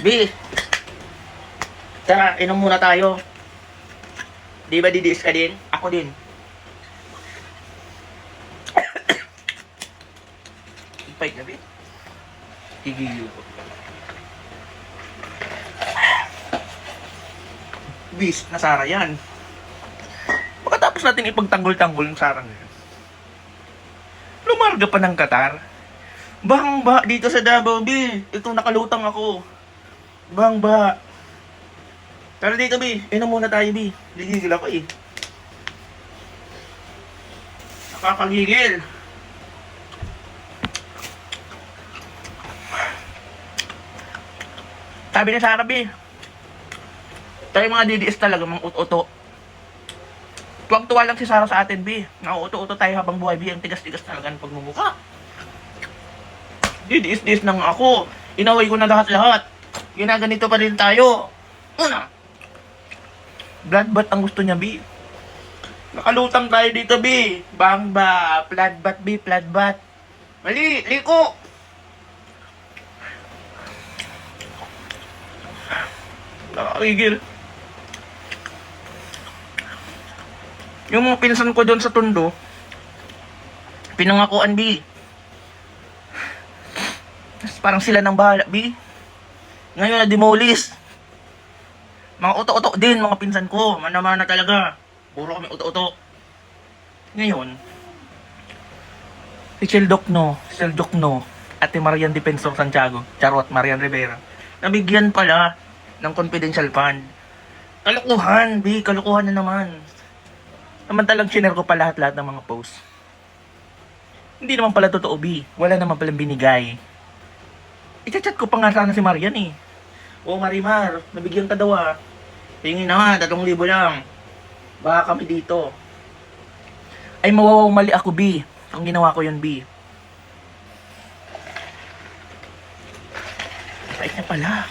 B, tara, inom muna tayo. Di ba didiis ka din? Ako din. Ipay na, B. Higil ko. Bis, na Sara yan. Pagkatapos natin ipagtanggol-tanggol ng Sara ngayon. Lumarga pa ng Qatar. Bang ba dito sa Davao, B. Ito nakalutang ako. Bang ba. Pero dito, B. Inom muna tayo, B. Ligigil ako eh. Nakakagigil. Sabi ni Sarah, B. Tayo mga DDS talaga, mga ut-uto. Tuwang-tuwa lang si Sarah sa atin, B. Nauuto-uto tayo habang buhay, B. Ang tigas-tigas talaga ng pagmumukha. Didis-dis nang ako. Inaway ko na lahat-lahat. Ginaganito pa rin tayo. Una. Bloodbath ang gusto niya, B. Nakalutang tayo dito, B. Bang ba? Bloodbath, B. Bloodbath. Mali, liko. Nakakigil. Yung mga pinsan ko doon sa tundo, pinangakuan, B. Parang sila nang bahala, B. Ngayon na demolis. Mga uto-uto din, mga pinsan ko. Mana-mana talaga. Puro kami uto-uto. Ngayon, si Cheldok no, Cheldok no, Ate Marian Defensor Santiago, Charot Marian Rivera, nabigyan pala ng confidential fund. Kalukuhan, B, kalukuhan na naman. Samantalang shiner ko pa lahat-lahat ng mga post. Hindi naman pala totoo, B. Wala naman palang binigay. I-chat ko pa nga sana si Marian eh. Oo, Marimar, nabigyan ka daw ah. Tingin na nga, 3,000 lang. Baka kami dito. Ay, mawawaw mali ako, B. Kung ginawa ko yun, B. Bait niya pala.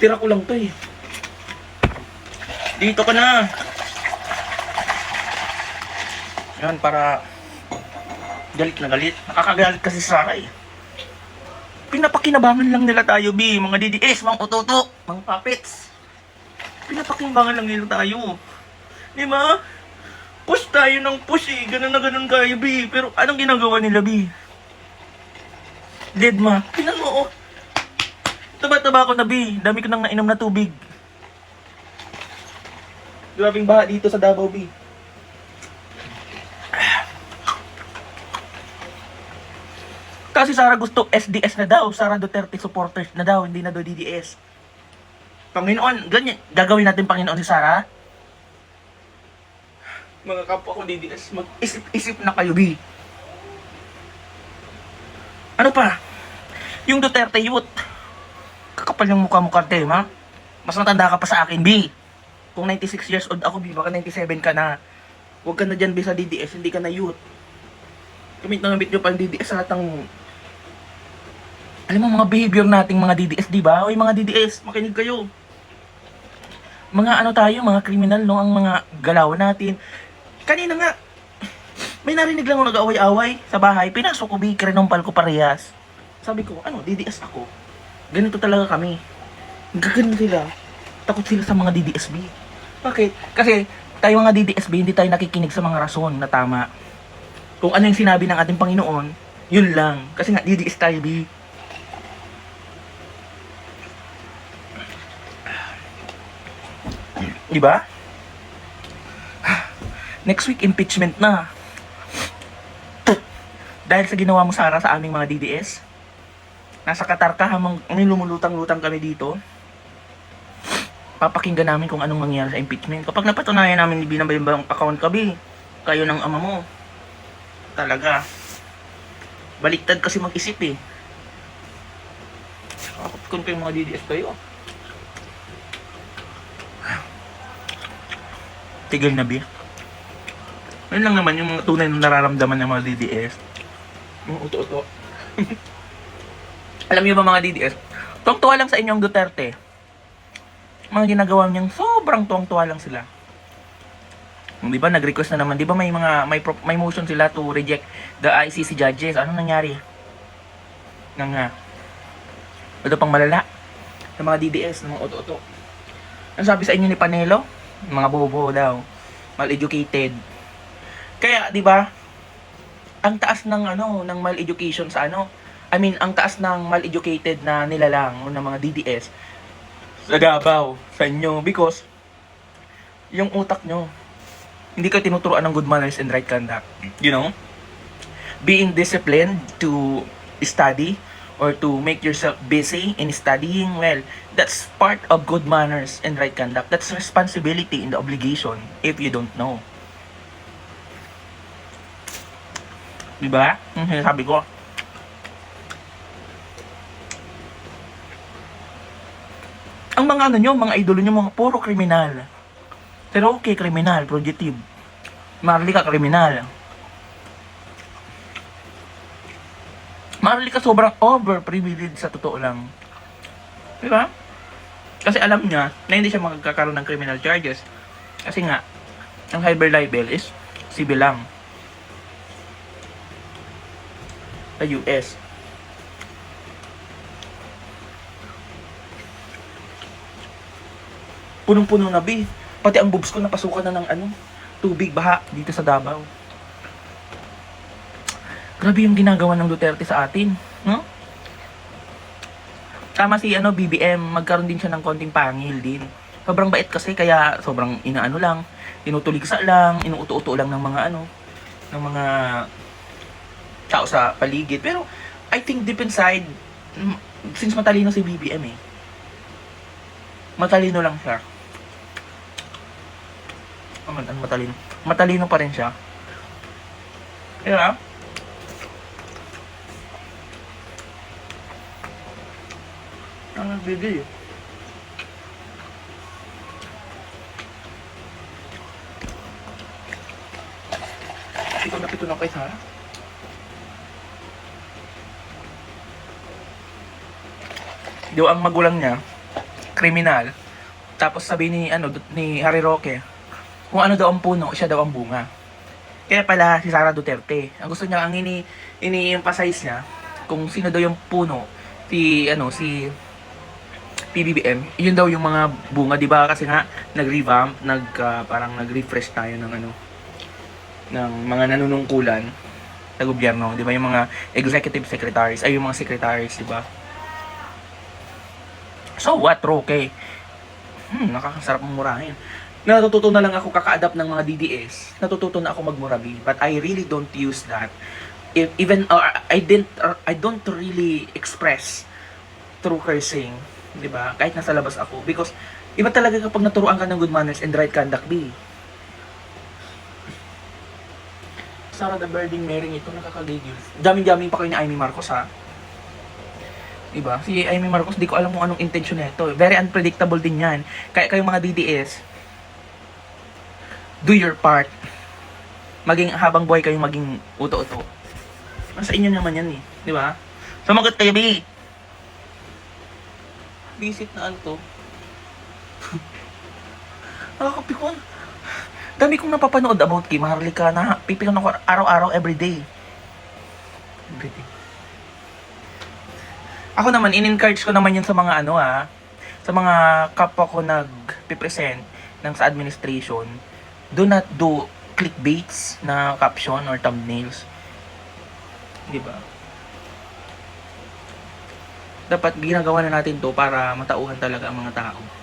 Tira ko lang to eh. Dito ka na. Yan, para galit na galit. Nakakagalit kasi sa Sarah eh. Pinapakinabangan lang nila tayo, B. Mga DDS, mga utoto, mga puppets. Pinapakinabangan lang nila tayo. Di ba? Push tayo ng push eh. Ganun na ganun kayo, B. Pero anong ginagawa nila, B? Dead ma. Tingnan mo, oh. Taba-taba ko na, B. Dami ko nang nainom na tubig. Grabing baha dito sa Davao, B. Kasi Sara gusto SDS na daw. Sara Duterte supporters na daw. Hindi na daw DDS. Panginoon, ganyan. Gagawin natin Panginoon si Sara. Mga kapwa ko DDS, mag-isip-isip na kayo, B. Ano pa? Yung Duterte youth. Kakapal yung mukha mo tema. Mas matanda ka pa sa akin, B. Kung 96 years old ako, B, baka 97 ka na. Huwag ka na dyan, B, sa DDS. Hindi ka na youth. Gamit na gamit nyo pa ang DDS sa lahat ng... Alam mo, mga behavior nating mga DDS, di ba? Oy, mga DDS, makinig kayo. Mga ano tayo, mga kriminal, no? Ang mga galaw natin. Kanina nga, may narinig lang ako nag-away-away sa bahay. Pinasok ko, B, krenompal ko parehas. Sabi ko, ano, DDS ako. Ganito talaga kami. Gaganon sila. Takot sila sa mga DDSB. Bakit? Kasi tayo mga DDSB, hindi tayo nakikinig sa mga rason na tama. Kung ano yung sinabi ng ating Panginoon, yun lang. Kasi nga, DDS tayo, B. Di ba? Next week, impeachment na. Dahil sa ginawa mo, Sara, sa aming mga DDS. Nasa Qatar ka habang lumulutang-lutang kami dito. Papakinggan namin kung anong mangyari sa impeachment. Kapag napatunayan namin binabayang account ka, B, kayo ng ama mo. Talaga. Baliktad kasi mag-isip eh. Kakapit ko yung mga DDS kayo. Tigil na, B. Yun lang naman yung mga tunay na nararamdaman ng mga DDS. Yung uto-uto. Alam niyo ba mga DDS? Tuwang-tuwa lang sa inyong Duterte. Mga ginagawa niyang sobrang tuwang-tuwa lang sila. Di ba nag-request na naman, di ba may mga may pro- may motion sila to reject the ICC judges. Anong nangyari? Nang nga. Ito pang malala. Ng mga DDS, ng mga oto-oto. Ang sabi sa inyo ni Panelo? Mga bobo daw. Mal-educated. Kaya, di ba? Ang taas ng ano, ng mal-education sa ano. I mean, ang taas ng mal-educated na nilalang o ng mga DDS sa Davao, sa inyo. Because, yung utak nyo, hindi ka tinuturuan ng good manners and right conduct. You know? Being disciplined to study or to make yourself busy in studying, well, that's part of good manners and right conduct. That's responsibility and obligation if you don't know. Diba? Yung sinasabi ko. Ang mga ano nyo, mga idolo nyo, mga puro kriminal. Pero okay, kriminal, projective. Marli ka, kriminal. Marli ka sobrang over-privileged sa totoo lang. Di ba? Kasi alam niya na hindi siya magkakaroon ng criminal charges. Kasi nga, ang cyber libel is civil lang. Sa US. Punong-puno na, B. Pati ang boobs ko napasukan na ng ano, tubig, baha dito sa Davao. Grabe yung ginagawa ng Duterte sa atin. No? Tama si ano, BBM, magkaroon din siya ng konting pangil din. Sobrang bait kasi, kaya sobrang inaano lang, tinutuligsa lang, inuuto-uto lang ng mga ano, ng mga tao sa paligid. Pero, I think deep inside, since matalino si BBM eh, matalino lang siya. Oh, ano matalino? Matalino pa rin siya. Kaya, ang nagbigay. Pito na pito na kay Sarah. Di ba, ang magulang niya, kriminal. Tapos sabi ni ano ni Harry Roque, kung ano daw ang puno, siya daw ang bunga. Kaya pala si Sara Duterte, ang gusto niya ang ini ini-emphasize niya kung sino daw yung puno, si ano si PBBM, yun daw yung mga bunga, 'di ba? Kasi nga nag-revamp, nag ah, parang nag-refresh tayo ng ano ng mga nanunungkulan sa gobyerno, 'di ba? Yung mga executive secretaries, ay yung mga secretaries, 'di ba? So what, Roque? Hmm, nakakasarap murahin. Natututo na lang ako kaka-adapt ng mga DDS. Natututo na ako magmurabi. But I really don't use that. If, even, or I didn't, or I don't really express through cursing. Di ba? Kahit nasa labas ako. Because, iba talaga kapag naturuan ka ng good manners and right conduct, B. Sarah the Birding Mary ito, nakakagigil. Daming-daming pa kayo ni Amy Marcos, ha? Diba? Si Amy Marcos, di ko alam kung anong intention nito. Very unpredictable din yan. Kaya kayong mga DDS, do your part. Maging habang buhay kayong maging uto-uto. Nasa inyo naman yan eh. Di ba? Sumagot kayo, B! Visit na ano to. Nakakapikon. Dami kong napapanood about Kim Harlika na pipikon ako araw-araw everyday. Everyday. Ako naman, in-encourage ko naman yun sa mga ano ah, sa mga kapwa ko nag-present ng sa administration, do not do clickbaits na caption or thumbnails. Di ba? Dapat ginagawa na natin to para matauhan talaga ang mga tao.